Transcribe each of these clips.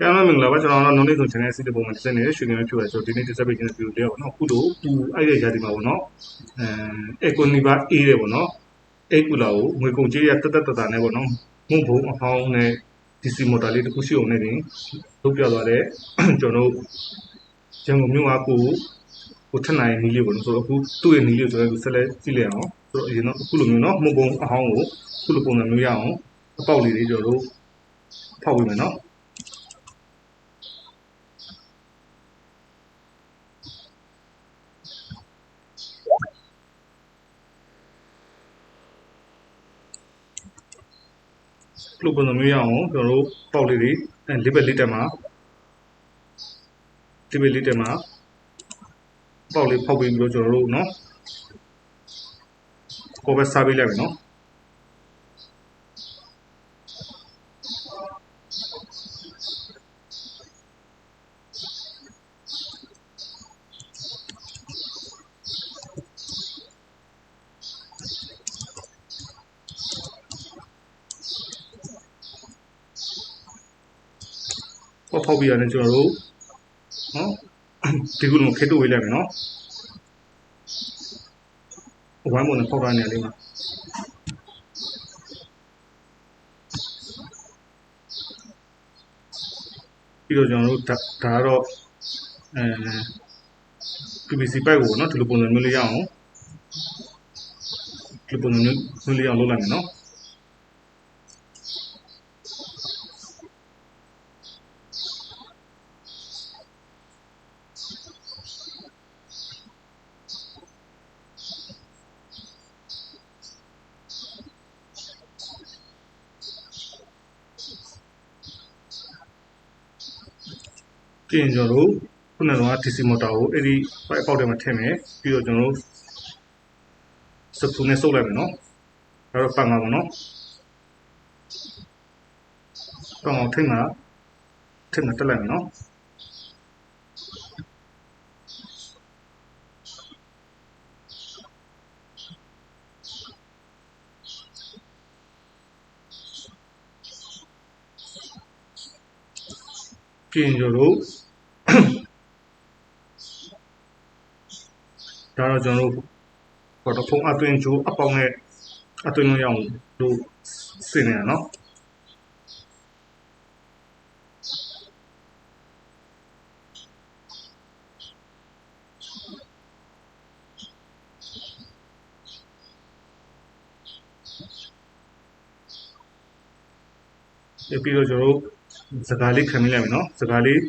ပြန်မမင်္ဂလာပါကျွန်တော်တို့ knowledge zone channel စီးတဲ့ပုံမှာတက်နေတဲ့ရွှေနေဖြူရဆိုဒီနေ့တက်ဆက်ပေးခြင်းဗီဒီယိုလေးပေါ့နော်အခုတို့ပူအဲ့တဲ့ຢာဒီမှာပေါ့နော်အဲအကွန်နီဘာအေးတယ်ပေါ့နော်အဲ့ကူလာကိုငွေကုန်ကြေးရတက်တက်တတာနဲ့ပေါ့နော်မုံဘုံအဟောင်းနဲ့ DC motor လေးတစ်ခုရှိအောင်နဲ့တင်လုပ်ပြသွားတဲ့ကျွန်တော်တို့ရန်ကုန်မြို့ကကိုကိုထက်နိုင်နီးလေးပေါ့နော်ဆိုတော့အခုသူ့ရဲ့နီးလေးဆိုတော့ဆက်လက်ကြည့်လိုက်အောင်ဆိုတော့အရင်တော့အခုလိုမျိုးနော်မုံဘုံအဟောင်းကိုအခုလိုပုံစံမျိုးရအောင်အပေါက်လေးတွေကျွန်တော်တို့ဖောက်ပေးမယ်နော် လုတ်ပုံစံမျိုးရအောင်ကျွန်တော်တို့ပေါက်လေးတွေအဲလေးဘက်လေးတက်မှာလေးဘက်လေးတက်မှာပေါက်လေးဖောက်ပြီးပြီးတော့ကျွန်တော်တို့နော်ကိုပဲစားပေးလိုက်မယ်နော် ပေါက်ဖောက်ပြီးရတယ်ကျွန်တော်တို့နော်ဒီကုလုံးခက်တော့ဝေးလိုက်မယ်နော်ဝိုင်းပုံနဲ့ဖောက်ထားနေရလေးမှာပြီးတော့ကျွန်တော်တို့ဒါဒါကတော့အဲ PVC ပိုက်ကိုနော်ဒီလိုပုံစံမျိုးလေးရအောင်ဒီလိုပုံစံမျိုးမျိုးလေးအောင်လုပ်လိုက်မယ်နော် ပြီးရင်ကျွန်တော်တို့ခုနက DC motor ကိုအဲ့ဒီ pipe ပေါက်ထဲမှာထည့်မယ်ပြီးတော့ကျွန်တော်တို့စပူနဲ့ဆုပ်လိုက်မယ်နော်ဒါတော့ပတ်မှာပေါ့နော်ပတ်အောင်ထိတ်မှာထိတ်မှာတက်လိုက်မယ်နော် ပြီးရင်ကျွန်တော်တို့ဒါတော့ကျွန်တော်တို့ဘောတော့ဖုန်းအသွင်ချိုးအပေါင်းနဲ့အသွင်လုံးရအောင်တို့စင်နေရနော်ပြီးတော့ကျွန်တော်တို့ စကားလေးခံမိလိုက်မယ်နော်စကားလေး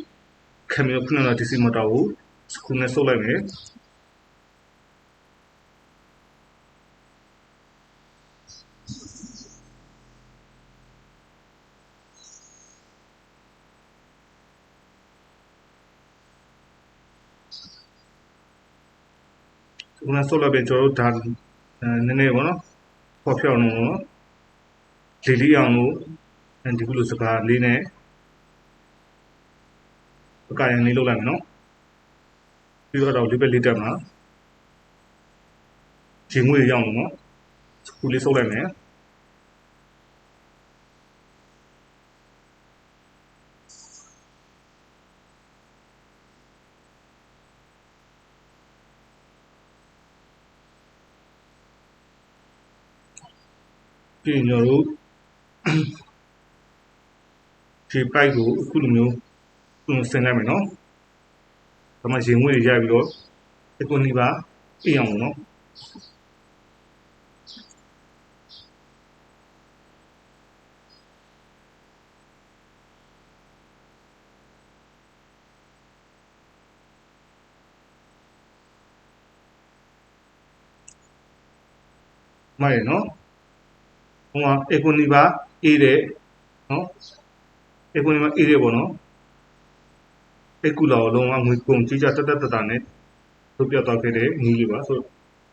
ခံပြီးတော့ခုနက DC motor ကိုစကူနဲ့ဆုပ်လိုက်မယ်ခုနဆုပ်လိုက်ပြီးကျွန်တော်တို့ဒါအဲနည်းနည်းပေါ့နော်ပေါ်ဖြောင်းလို့နော်လီလီအောင်လို့အဲဒီကုလိုစကားလေးနဲ့အ ကရင်လေးလုပ်လိုက်မယ်နော်ပြီးတော့ဒီဘက်လေးတက်မှာဂျီမွေးရအောင်နော်ခုလေးဆုပ်လိုက်မယ်ပြီးရင်ကျွန်တော်တို့ဒီပိုက်ကိုအခုလိုမျိုး ခုလိုဆင်လိုက်မယ်နော်ဒါမှရင်ငွေတွေရိုက်ပြီးတော့အကွန်နီပါအေးအောင်နော်မိုက်နော်ဟိုမှာအကွန်နီပါအေးတဲ့နော်အကွန်နီပါအေးတဲ့ပေါ့နော် အဲ့ကူလာကိုလုံးဝငွေကုန်ကြီးကြတက်တက်တတာနဲ့လုပ်ပြသွားခဲ့တဲ့ညီလေးပါဆို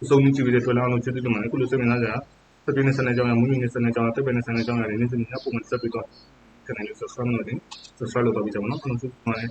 အဆုံးကြည့်ပြီးတဲ့တွေ့လာအောင်ကျေးဇူးတင်ပါတယ်ခုလိုစိတ်ဝင်စားကြစပြင်းနဲ့စနေကြောင်းရမွေးမြူနဲ့စနေကြောင်းတက်ပယ်နဲ့စနေကြောင်းရတယ်နေ့စဉ်ညပုံမှန်စပ်ပြီးတော့ channel လေး subscribe လုပ်နေ subscribe လုပ်တော့ပြီးကြပါတော့ကျွန်တော်စုပါတယ်